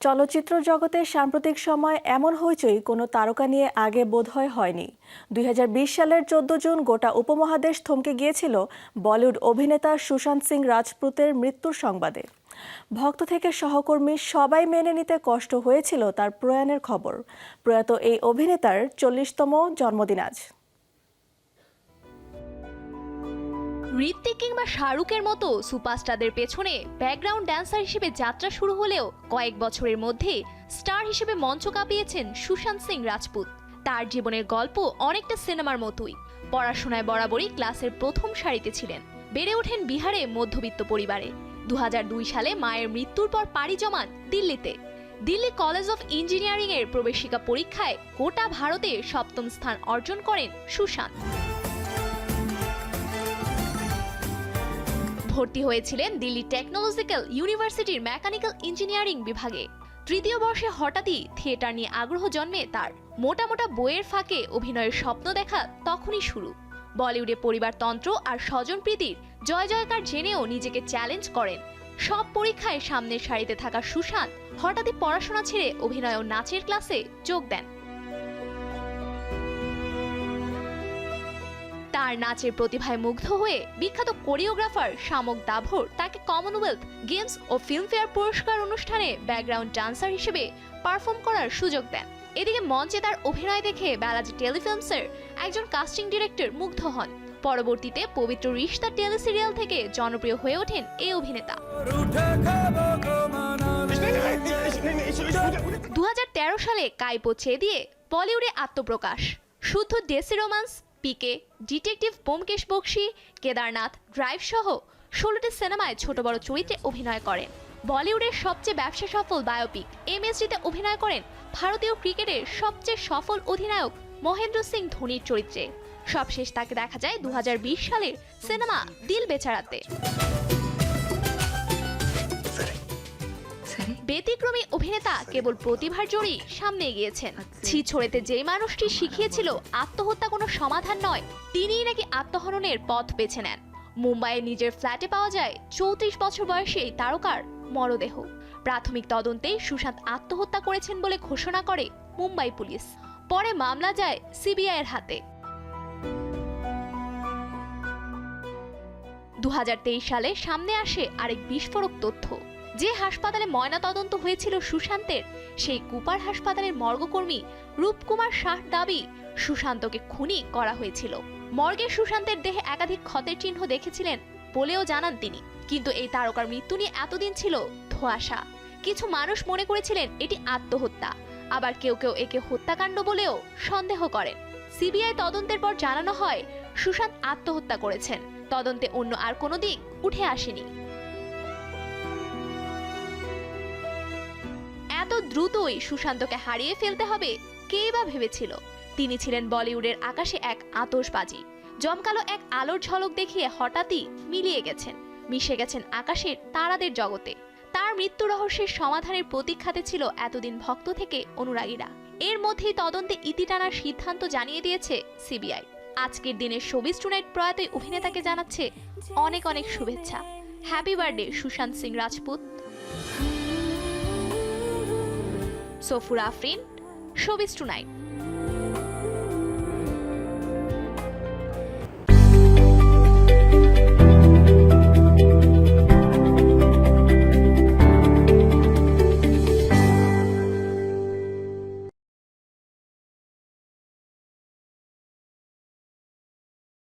চলচ্চিত্র জগতে সাম্প্রতিক সময় এমন হইচই কোনো তারকা নিয়ে আগে বোধহয় হয়নি। দুই হাজার বিশ সালের চোদ্দ জুন গোটা উপমহাদেশ থমকে গিয়েছিল বলিউড অভিনেতা সুশান্ত সিং রাজপুতের মৃত্যুর সংবাদে। ভক্ত থেকে সহকর্মী সবাই মেনে নিতে কষ্ট হয়েছিল তার প্রয়াণের খবর। প্রয়াত এই অভিনেতার চল্লিশতম জন্মদিন আজ। ঋত্বিক কিংবা শাহরুখের মতো সুপারস্টারদের পেছনে ব্যাকগ্রাউন্ড ড্যান্সার হিসেবে যাত্রা শুরু হলেও কয়েক বছরের মধ্যে স্টার হিসেবে মঞ্চ কাঁপিয়েছেন সুশান্ত সিং রাজপুত। তার জীবনের গল্প অনেকটা সিনেমার মতোই। পড়াশোনায় বরাবরই ক্লাসের প্রথম সারিতে ছিলেন। বেড়ে ওঠেন বিহারে মধ্যবিত্ত পরিবারে। দু হাজার দুই সালে মায়ের মৃত্যুর পর পাড়ি জমান দিল্লিতে। দিল্লি কলেজ অফ ইঞ্জিনিয়ারিং এর প্রবেশিকা পরীক্ষায় গোটা ভারতে সপ্তম স্থান অর্জন করেন সুশান্ত। ভর্তি হয়েছিলেন দিল্লি টেকনোলজিক্যাল ইউনিভার্সিটির মেকানিক্যাল ইঞ্জিনিয়ারিং বিভাগে। তৃতীয় বর্ষে হঠাৎই থিয়েটার নিয়ে আগ্রহ জন্মে তার। মোটা মোটা বইয়ের ফাঁকে অভিনয়ের স্বপ্ন দেখা তখনই শুরু। বলিউডে পরিবারতন্ত্র আর স্বজনপ্রীতির জয় জয়কার জেনেও নিজেকে চ্যালেঞ্জ করেন। সব পরীক্ষায় সামনের সারিতে থাকা সুশান্ত হঠাৎই পড়াশোনা ছেড়ে অভিনয় ও নাচের ক্লাসে যোগ দেন। তার নাচের প্রতিভায় মুগ্ধ হয়ে বিখ্যাত কোরিওগ্রাফার শামক দাভর তাকে কমনওয়েলথ গেমস ও ফিল্মফেয়ার পুরস্কার অনুষ্ঠানে ব্যাকগ্রাউন্ড ডান্সার হিসেবে পারফর্ম করার সুযোগ দেন। এদিকে মঞ্চে তার অভিনয় দেখে বালাজি টেলিফিল্মসের একজন কাস্টিং ডিরেক্টর মুগ্ধ হন। পরবর্তীতে পবিত্র রিশতা টেলিসিরিয়াল থেকে জনপ্রিয় হয়ে ওঠেন এই অভিনেতা। দু হাজার তেরো সালে কাইপো ছে দিয়ে বলিউডে আত্মপ্রকাশ। Shuddh Desi romance PK, detective Byomkesh Bakshi, Kedarnath, drive সহ ষোলোটি সিনেমায় ছোট বড় চরিত্রে অভিনয় করেন বলিউডের সবচেয়ে ব্যবসা সফল বায়োপিক, এমএসজিতে অভিনয় করেন ভারতীয় ক্রিকেটের সবচেয়ে সফল অধিনায়ক মহেন্দ্র সিং ধোনির চরিত্রে। সবশেষ তাকে দেখা যায় দু হাজার বিশ সালের সিনেমা দিল বেচারাতে। ব্যতিক্রমী অভিনেতা কেবল প্রতিভার জোরেই সামনে এগিয়েছেন। ছি ছড়েতে যে মানুষটি শিখিয়েছিল আত্মহত্যা কোনো সমাধান নয় তিনিই নাকি আত্মহননের পথ বেছে নেন। মুম্বাইয়ে নিজের ফ্ল্যাটে পাওয়া যায় চৌত্রিশ বছর বয়সী এই তারকার মরদেহ। প্রাথমিক তদন্তে সুশান্ত আত্মহত্যা করেছেন বলে ঘোষণা করে মুম্বাই পুলিশ। পরে মামলা যায় সিবিআইয়ের হাতে। দু হাজার তেইশ সালে সামনে আসে আরেক বিস্ফোরক তথ্য। যে হাসপাতালে ময়না তদন্ত হয়েছিল সুশান্তের, সেই কুপার হাসপাতালের মর্গকর্মী রূপকুমার শাহ দাবি সুশান্তকে খুনি করা হয়েছিল। মর্গে সুশান্তের দেহে একাধিক ক্ষতের চিহ্ন দেখেছিলেন বলেও জানান তিনি। কিন্তু এই তারকার মৃত্যু নিয়ে এতদিন ছিল ধোঁয়াশা। কিছু মানুষ মনে করেছিলেন এটি আত্মহত্যা। আবার কেউ কেউ একে হত্যাকাণ্ড বলেও সন্দেহ করেন। সিবিআই তদন্তের পর জানানো হয়, সুশান্ত আত্মহত্যা করেছেন। তদন্তে অন্য আর কোনো দিক উঠে আসেনি। দ্রুতই সুশান্তকে হারিয়ে ফেলতে হবে, কে বা ভেবেছিল? তিনি ছিলেন বলিউডের আকাশে এক আতশবাজি। জমকালো এক আলোর ঝলক দেখিয়ে হঠাৎই মিলিয়ে গেছেন। মিশে গেছেন আকাশের তারাদের জগতে। তার মৃত্যু রহস্যের সমাধানের প্রতীক্ষাতে ছিল এতদিন ভক্ত থেকে অনুরাগীরা। এর মধ্যেই তদন্তে ইতি টানার সিদ্ধান্ত জানিয়ে দিয়েছে সিবিআই। আজকের দিনে শোবিজ টুনাইট প্রয়াত অভিনেতাকে জানাচ্ছে অনেক অনেক শুভেচ্ছা। Happy birthday Sushant Singh Rajput. Safur Afrin to tonight.